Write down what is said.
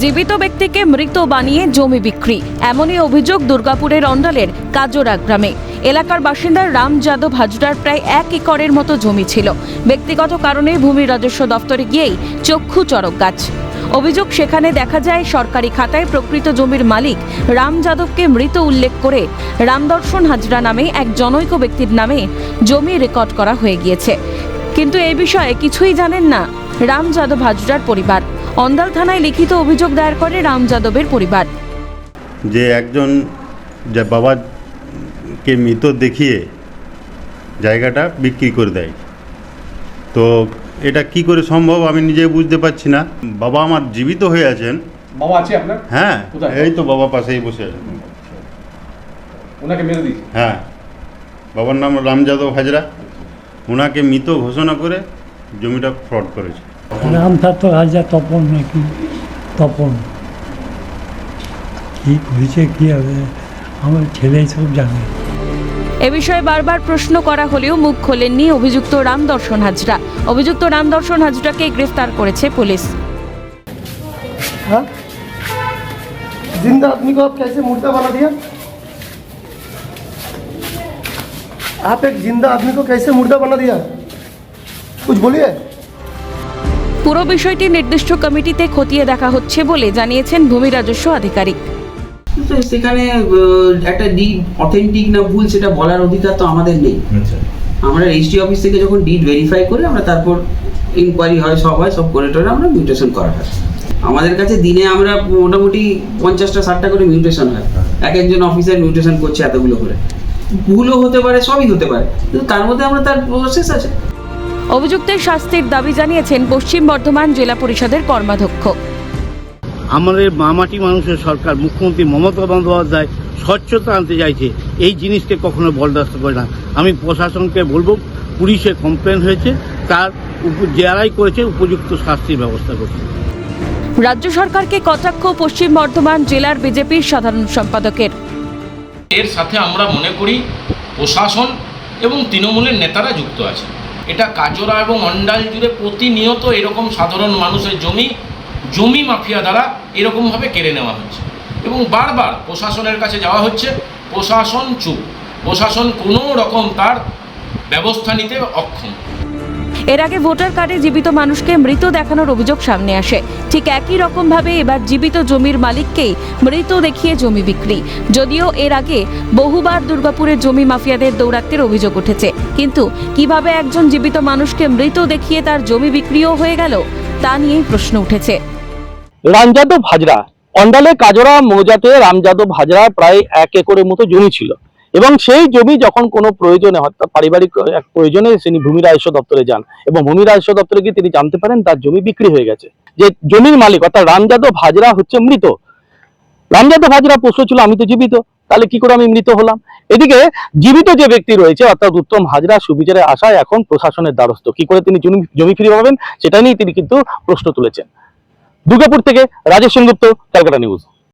জীবিত ব্যক্তিকে মৃত বানিয়ে জমি বিক্রি। এমনই অভিযোগ দুর্গাপুরের অন্ডালের কাজোরা গ্রামে। এলাকার বাসিন্দা রাম যাদব হাজরার প্রায় এক একরের মতো জমি ছিল। ব্যক্তিগত কারণে ভূমি রাজস্ব দফতরে গিয়েই চক্ষু চরক গাছ। অভিযোগ সেখানে দেখা যায়, সরকারি খাতায় প্রকৃত জমির মালিক রাম যাদবকে মৃত উল্লেখ করে রামদর্শন হাজরা নামে এক জনৈক ব্যক্তির নামে জমি রেকর্ড করা হয়ে গিয়েছে। কিন্তু এই বিষয়ে কিছুই জানেন না রাম যাদব হাজরার পরিবার। অন্দাল থানায় লিখিত অভিযোগ দায়ের করে রাম যাদবের পরিবার। যে একজন যে বাবাকে মৃত দেখিয়ে জায়গাটা বিক্রি করে দেয়। তো এটা কি করে সম্ভব আমি নিজে বুঝতে পারছি না। বাবা আমার জীবিত হয়ে আছেন। বাবা আছে আপনার? হ্যাঁ এই তো বাবা পাশেই বসে আছেন ওনাকে মেরে দিয়েছে? হ্যাঁ বাবার নাম রাম যাদব হাজরা। ওনাকে মৃত ঘোষণা করে জমিটা ফ্রড করেছে। রাম ছাত্র হাজার তপন নাকি তপন কী করেছে কী হবে আমার ছেলে সব জানে এ বিষয়ে বারবার প্রশ্ন করা হলেও মুখ খোলেননি অভিযুক্ত রামদর্শন হাজরা অভিযুক্ত রামদর্শন হাজরাকে গ্রেফতার করেছে পুলিশ हाँ जिंदा आदमी को आप कैसे मुर्दा बना दिया आप एक जिंदा आदमी को कैसे मुर्दा बना दिया कुछ बोलिए পুরো বিষয়টি নির্দিষ্ট কমিটিতে খতিয়ে দেখা হচ্ছে বলে জানিয়েছেন ভূমি রাজস্ব আধিকারিক। সেখানে একটা ডিড অথেন্টিক না ভুল সেটা বলার অধিকার তো আমাদের নেই। আমরা রেজিস্ট্রি অফিস থেকে যখন ডিড ভেরিফাই করে আমরা তারপর ইনকোয়ারি হয় সব হয় সব করে টোরে আমরা মিউটেশন করা হয়। আমাদের কাছে দিনে আমরা মোটামুটি পঞ্চাশটা ষাটটা করে মিউটেশন হয়। এক একজন অফিসার মিউটেশন করছে এতগুলো করে। ভুলও হতে পারে সবই হতে পারে। কিন্তু তার মধ্যে আমরা তার প্রসেস আছে। অভিযুক্তের শাস্তির দাবি জানিয়েছেন পশ্চিম বর্ধমান জেলা পরিষদের কর্মাধ্যক্ষ। আমাদের মামাটি মানুষের সরকার মুখ্যমন্ত্রী মমতা বন্দ্যোপাধ্যায় স্বচ্ছতা আনতে চাইছে এই জিনিসকে কখনো বরদাস্ত করে না। আমি প্রশাসনকে বলব পুলিশে কমপ্লেন হয়েছে তার উপ- যারাই করেছে উপযুক্ত শাস্তির ব্যবস্থা করছে। রাজ্য সরকারকে কটাক্ষ পশ্চিম বর্ধমান জেলার বিজেপির সাধারণ সম্পাদকের। এর সাথে আমরা মনে করি প্রশাসন এবং তৃণমূলের নেতারা যুক্ত আছে এটা কাজরা এবং অন্ডাল জুড়ে প্রতিনিয়ত এরকম সাধারণ মানুষের জমি জমি মাফিয়া দ্বারা এরকমভাবে কেড়ে নেওয়া হচ্ছে। এবং বারবার প্রশাসনের কাছে যাওয়া হচ্ছে, প্রশাসন চুপ। প্রশাসন কোনো রকম তার ব্যবস্থা নিতে অক্ষম। এর আগে ভোটার কার্ডে জীবিত মানুষকে মৃত দেখানোর অভিযোগ সামনে আসে। ঠিক একই রকমভাবে এবার জীবিত জমির মালিককেই মৃত দেখিয়ে জমি বিক্রি। যদিও এর আগে বহুবার দুর্গাপুরের জমি মাফিয়াদের দৌরাত্মের অভিযোগ উঠেছে। কিন্তু কীভাবে একজন জীবিত মানুষকে মৃত দেখিয়ে তার জমি বিক্রিও হয়ে গেল, তা নিয়েই প্রশ্ন উঠেছে। রামযাদব হাজরা অন্ডালে কাজরা মৌজাতে রামযাদব হাজরা প্রায় এক একরের মতো জমি ছিল। এবং সেই জমি যখন কোনো প্রয়োজনে অর্থাৎ পারিবারিক এক প্রয়োজনে তিনি ভূমি রাজস্ব দপ্তরে যান এবং ভূমি রাজস্ব দপ্তরে গিয়ে তিনি জানতে পারেন তার জমি বিক্রি হয়ে গেছে। যে জমির মালিক অর্থাৎ রামযাদব হাজরা হচ্ছে মৃত। রামযাদব হাজরা প্রশ্ন ছিল, আমি তো জীবিত, তাহলে কি করে আমি মৃত হলাম? এদিকে জীবিত যে ব্যক্তি রয়েছে, অর্থাৎ উত্তম হাজরা সুবিচারে আসায় এখন প্রশাসনের দ্বারস্থ। কি করে তিনি জমি জমি ফিরে পাবেন? সেটা নিয়ে তিনি কিন্তু প্রশ্ন তুলেছেন। দুর্গাপুর থেকে রাজেশ সেনগুপ্ত, ক্যালকাটা নিউজ।